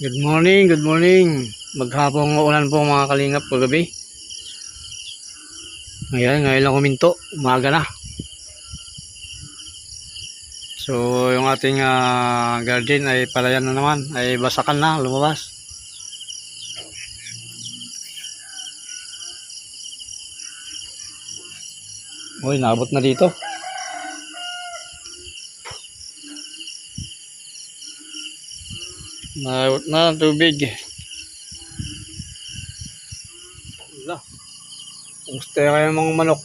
Good morning, good morning. Maghapong ulan po mga kalingap kagabi. Ngayon, ngayon lang huminto. Umaga na. So, yung ating ah, garden ay palayan na naman. Ay basakan na, lumabas. Uy, naabot na dito. Naabot na ang tubig. Wala. Kumusta kayo mga manok?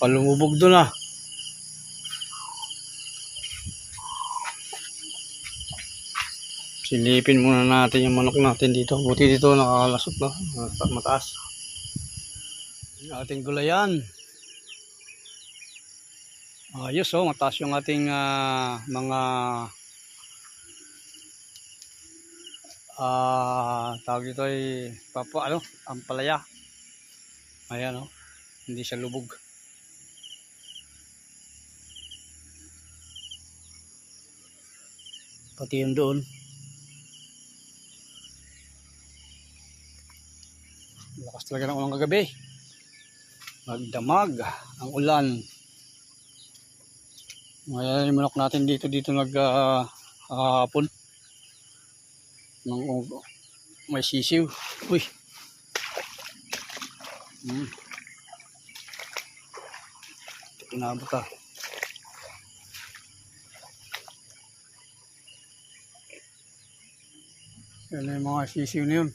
Palumubog doon ah. Silipin muna natin yung manok natin dito. Buti dito nakakalasot na. Mata- Mataas. Yung ating gulayan. Ayos oh, mataas yung ating ah, mga ah tawag dito ay papa ano, ampalaya. Ayan oh, hindi siya lubog. Pati yung doon. Lakas talaga ng ulang kagabi. Magdamag ang ulan. Ngayon yung manok natin dito dito nag ah, Nang may sisiw. Uy. Hmm. Inabot ah. Yan na yung mga sisiw na yun.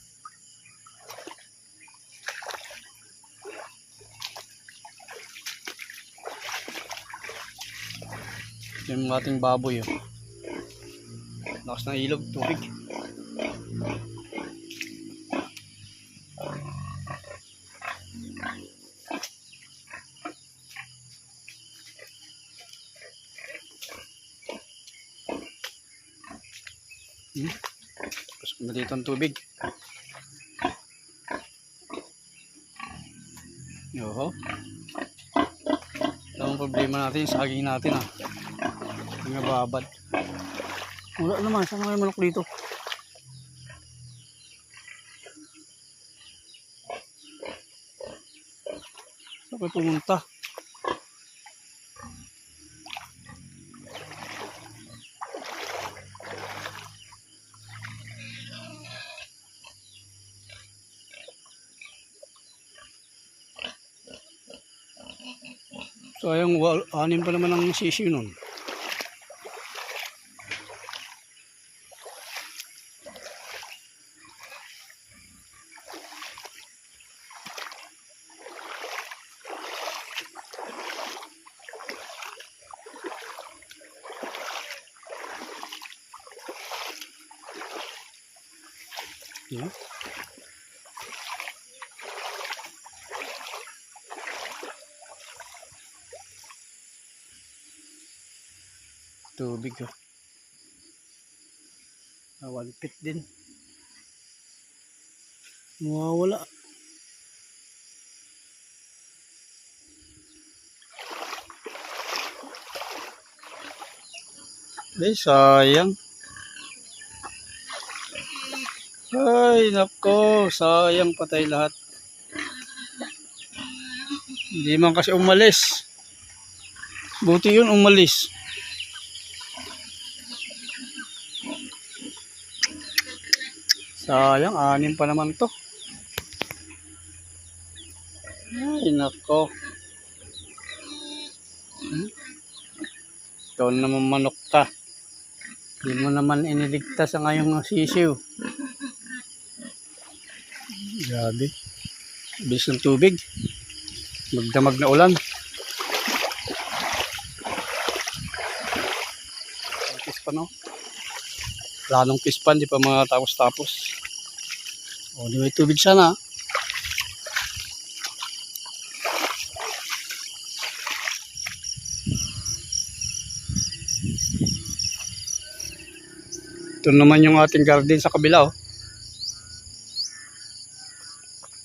Yung ating baboy. Oh. Lakas ng ilog, tubig. Hmm? Pasok na dito ang tubig. Ito ang problema natin, saging natin ah. Mga babad. Wala naman, saan mga manok dito? Saan pumunta? Sayang, wal, anim pa naman ang sisiw nun. Yeah. Tubig oh. Nawalpit din. Nawawala. Ay, sayang. Ay, nako, sayang patay lahat. Hindi man kasi umalis. Buti yun umalis. Sayang, anim pa naman to. Ay, nako. Hmm? Ikaw naman manok ka. Hindi mo naman iniligtas ang ngayong sisiw. Grabe. Bilis ng tubig. Magdamag na ulan. Kiss pa no? Planong kiss pa, hindi pa mga tapos-tapos. O, di may tubig sana. Ito naman yung ating garden sa kabila oh.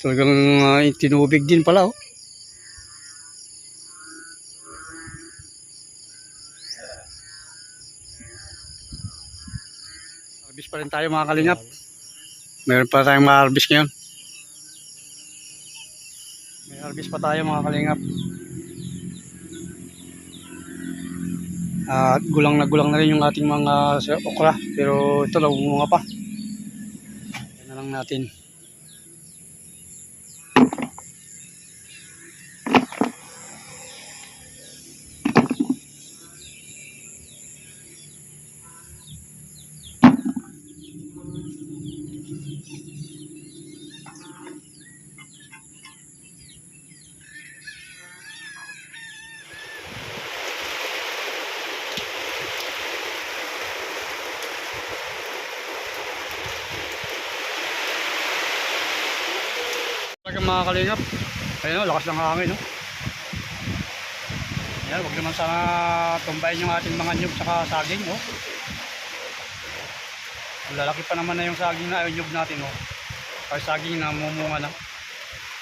Talagang uh, tinubig din pala oh. Harvest pa rin tayo mga kalingap. Meron pa tayong ma-harvest ngayon. May harvest pa tayo mga kalingap. At gulang na gulang na rin yung ating mga sa- okra. Pero ito lang bunga pa. Yan na lang natin. Talaga mga kalingap. Ayun o, lakas ng hangin no. Yan, huwag naman sana tumbayin yung ating mga nyug saka saging no. Lalaki pa naman na yung saging na nyug natin no. Kaya saging na mumunga na.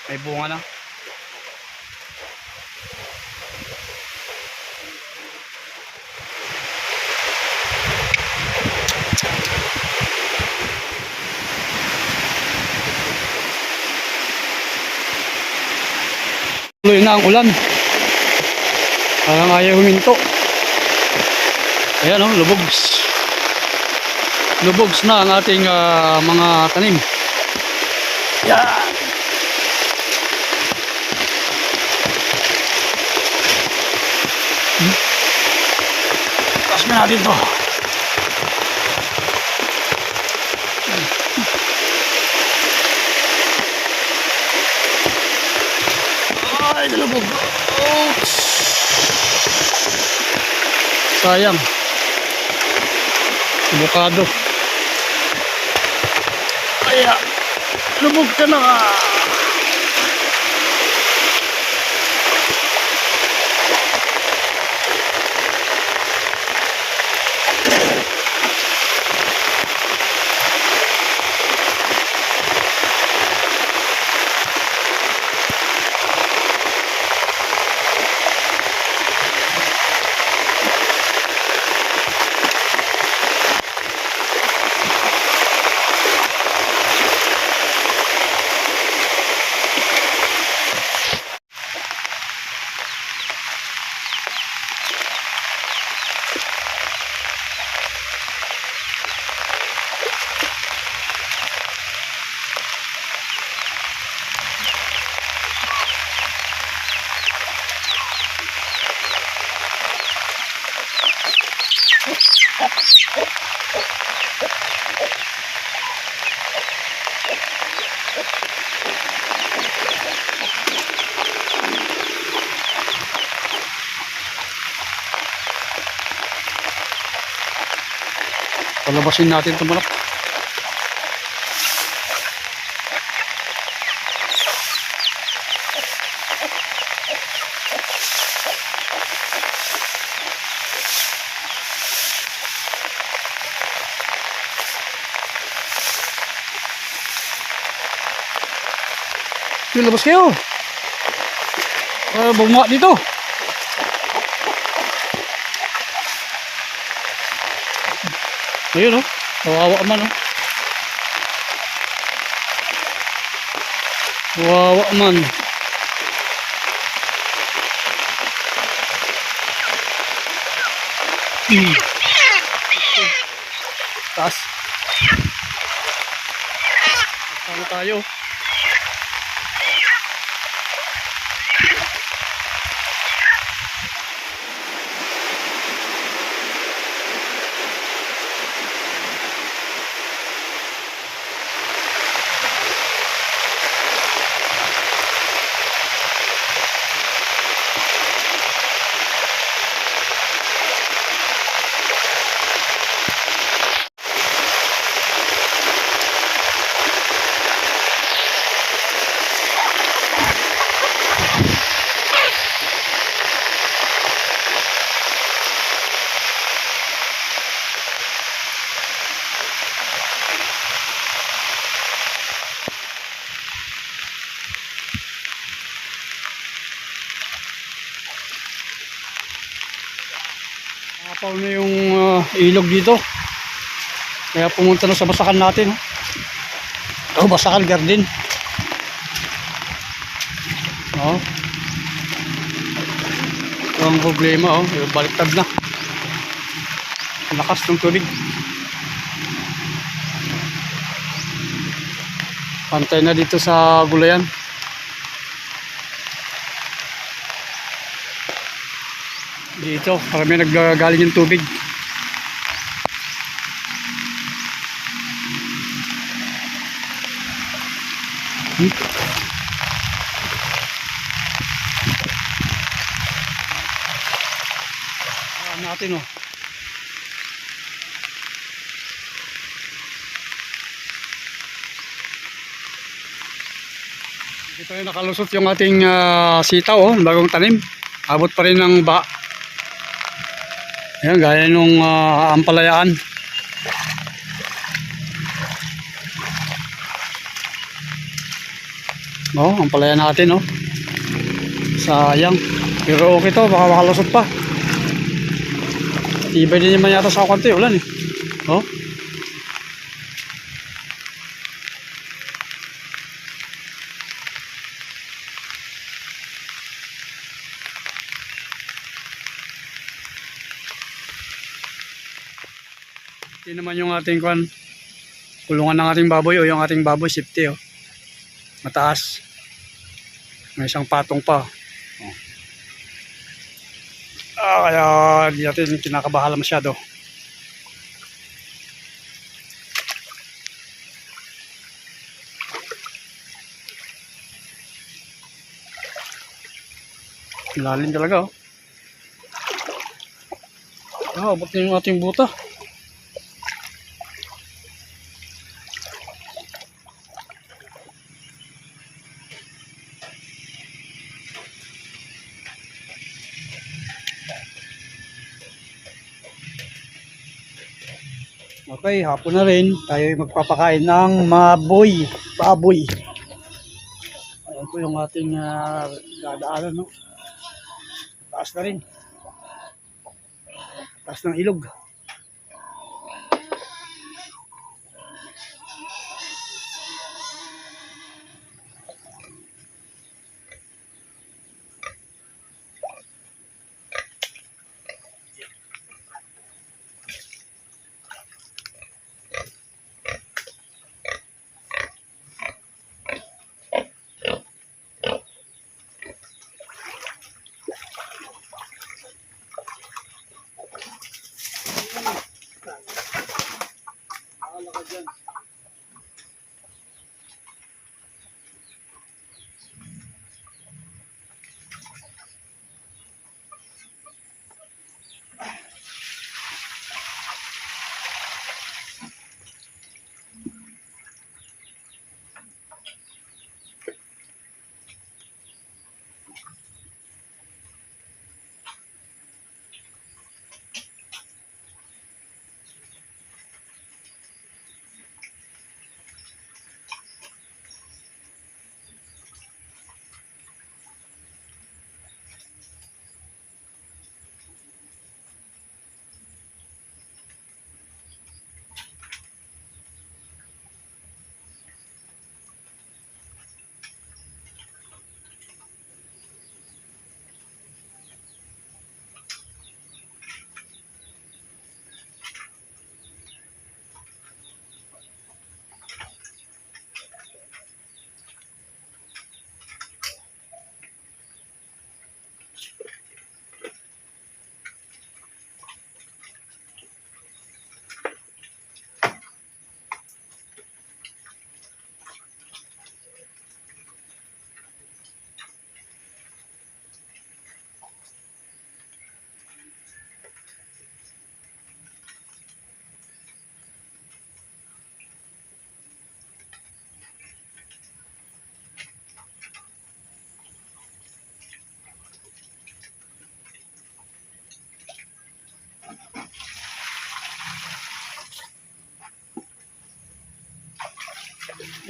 May bunga na. Tuloy na ang ulan. Parang ayaw huminto. Ayan o, lubogs. Lubogs na ang ating ah, mga tanim. Yan. Hmm. Taas na natin to. Ay, nalubog. Ouch! Sayang. Avocado. Kaya, lubog ka na. Palabasin natin ito manok. Yung labas kayo. Uh, bumaka dito. Ayun oh. Kawawa man oh. Kawawa man. Hmm. Taas. Saan tayo? Nakapaw na yung ah, ilog dito. Kaya pumunta na sa basakan natin. Oh, basakan garden. Oh. Ito ang problema, oh. Baliktad na. Lakas ng tubig. Pantay na dito sa gulayan. Dito, marami naggagaling yung tubig. Natin oh. Dito na nakalusot yung ating ah, sitaw oh, bagong tanim. Abot pa rin ng ba. Ayan, gaya nung ah, ampalayaan. Oh, ampalaya natin oh. Sayang. Pero okay to, baka makalusot pa. Iba din naman yata sa konti, ulan eh. Oh. Ito naman yung ating kwan. Kulungan ng ating baboy o yung ating baboy safety oh. Mataas. May isang patong pa. Oh. Ah, kaya di natin kinakabahala masyado. Lalim talaga oh. Ah, abot na yung ating buta. Okay, hapon na rin. Tayo ay magpapakain ng maboy, baboy. Ayan po yung ating uh, no? Taas na rin. Taas ng ilog.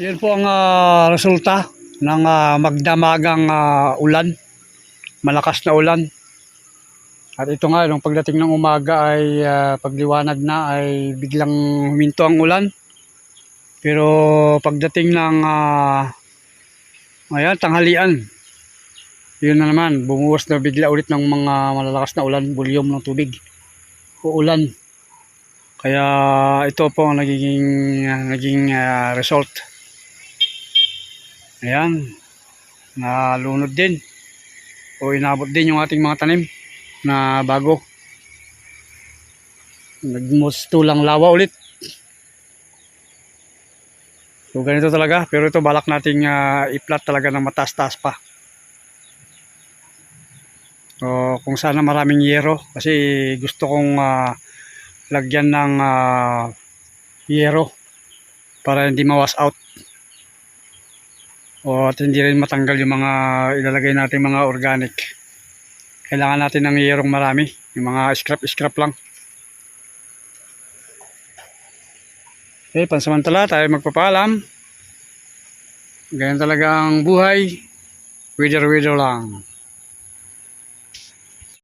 Yan po ang ah, resulta ng ah, magdamagang ah, ulan. Malakas na ulan. At ito nga, nung pagdating ng umaga ay ah, pagliwanag na ay biglang huminto ang ulan. Pero pagdating ng ah, ayan, tanghalian, yun na naman, bumuwas na bigla ulit ng mga malalakas na ulan, volume ng tubig. Uulan. Kaya ito po ang nagiging, naging ah, result. Ayan, nalunod din. O inabot din yung ating mga tanim na bago. Nagmusto lang lawa ulit. So ganito talaga, pero ito balak nating ah, i-plat talaga ng mataas-taas pa. So kung sana maraming yero kasi gusto kong ah, lagyan ng ah, yero para hindi mawas out. O at hindi rin matanggal yung mga ilalagay natin mga organic. Kailangan natin ng yerong marami. Yung mga scrap-scrap lang. Okay, pansamantala tayo magpapaalam. Ganyan talaga ang buhay. Wither-wither lang.